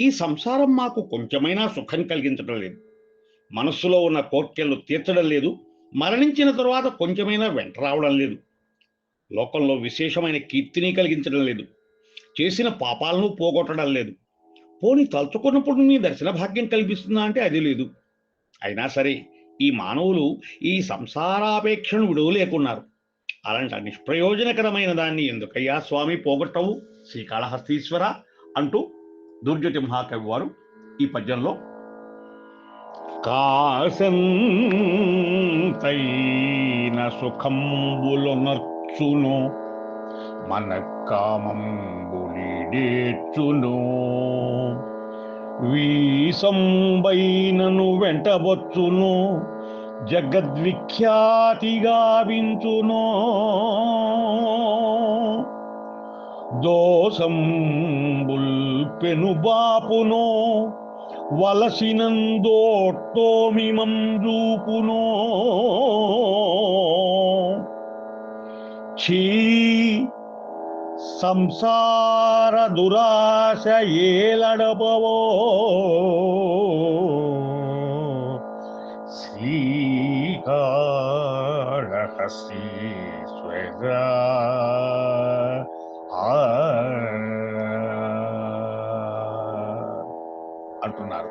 ఈ సంసారం మాకు కొంచెమైనా సుఖం కలిగించడం లేదు. మనస్సులో ఉన్న కోర్కెలను తీర్చడం లేదు. మరణించిన తరువాత కొంచెమైనా వెంట రావడం లేదు. లోకంలో విశేషమైన కీర్తిని కలిగించడం లేదు. చేసిన పాపాలను పోగొట్టడం లేదు. పోని తలుచుకున్నప్పుడు నీ దర్శన భాగ్యం కల్పిస్తుందా అంటే అది లేదు. అయినా సరే ఈ మానవులు ఈ సంసారాపేక్షను విడువలేకున్నారు. అలాంటి నిష్ప్రయోజనకరమైన దాన్ని ఎందుకయ్యా స్వామి పోగొట్టవు? శ్రీకాళహస్తీశ్వర అంటూ దుర్జటి మహాకవి వారు ఈ పద్యంలో కాసంతైన సుఖంబులొనర్చును మన కామంబులిడేర్చును వీసంబైనను వెంటబొచ్చును జగద్విఖ్యాతిగా వించును దోసంబుల్ పెనుబాపును వలసినందోట్టోమిమం రూపునో ఛీ సంసార దురాశ ఏలడపవో శ్రీకాళహస్తీశ్వర అంటున్నారు.